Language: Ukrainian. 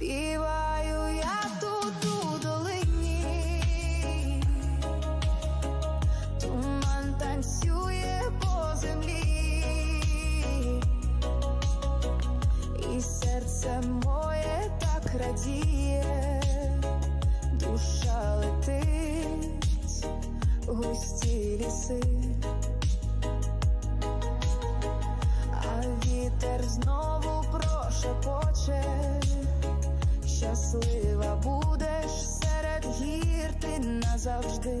Співаю я тут у долині, туман танцює по землі, і серце моє так радіє, душа летить густі ліси. А вітер знову прошепоче, щаслива будеш серед гір ти назавжди.